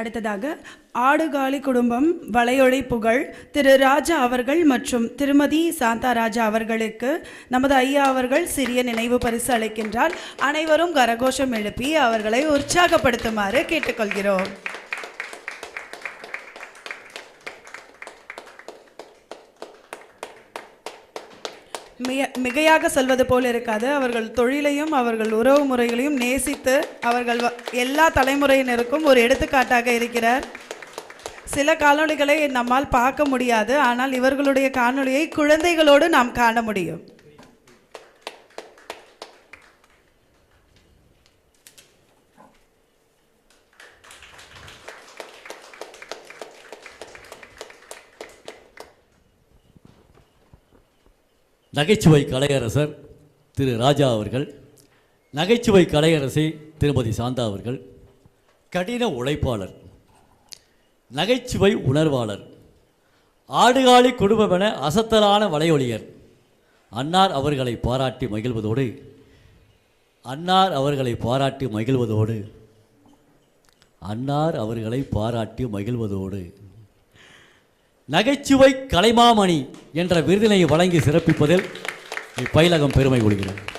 அடுத்ததாக ஆடுகாலி குடும்பம் வளையொளி புகழ் திரு ராஜா அவர்கள் மற்றும் திருமதி சாந்தா ராஜா அவர்களுக்கு நமது ஐயா அவர்கள் சிறிய நினைவு பரிசு அளிக்கின்றார். அனைவரும் கரகோஷம் எழுப்பி அவர்களை உற்சாகப்படுத்துமாறு கேட்டுக்கொள்கிறோம். மிக மிகையாக சொல்வது போல் இருக்காது. அவர்கள் தொழிலையும் அவர்கள் உறவு முறைகளையும் நேசித்து அவர்கள் வ- எல்லா தலைமுறையினருக்கும் ஒரு எடுத்துக்காட்டாக இருக்கிறார். சில காணொளிகளை நம்மால் பார்க்க முடியாது. ஆனால் இவர்களுடைய காணொளியை குழந்தைகளோடு நாம் காண முடியும். நகைச்சுவை கலையரசர் திரு ராஜா அவர்கள் நகைச்சுவை கலையரசி திருமதி சாந்தா அவர்கள் கடின உழைப்பாளர் நகைச்சுவை உணர்வாளர் ஆடுகாலி குடும்பமென அசத்தலான வலையொலியர் அன்னார் அவர்களை பாராட்டி மகிழ்வதோடு அன்னார் அவர்களை பாராட்டி மகிழ்வதோடு அன்னார் அவர்களை பாராட்டி மகிழ்வதோடு. நகைச்சுவை கலைமாமணி என்ற விருதினை வழங்கி சிறப்பிப்பதில் இப்பயிலகம் பெருமை கொள்கிறது.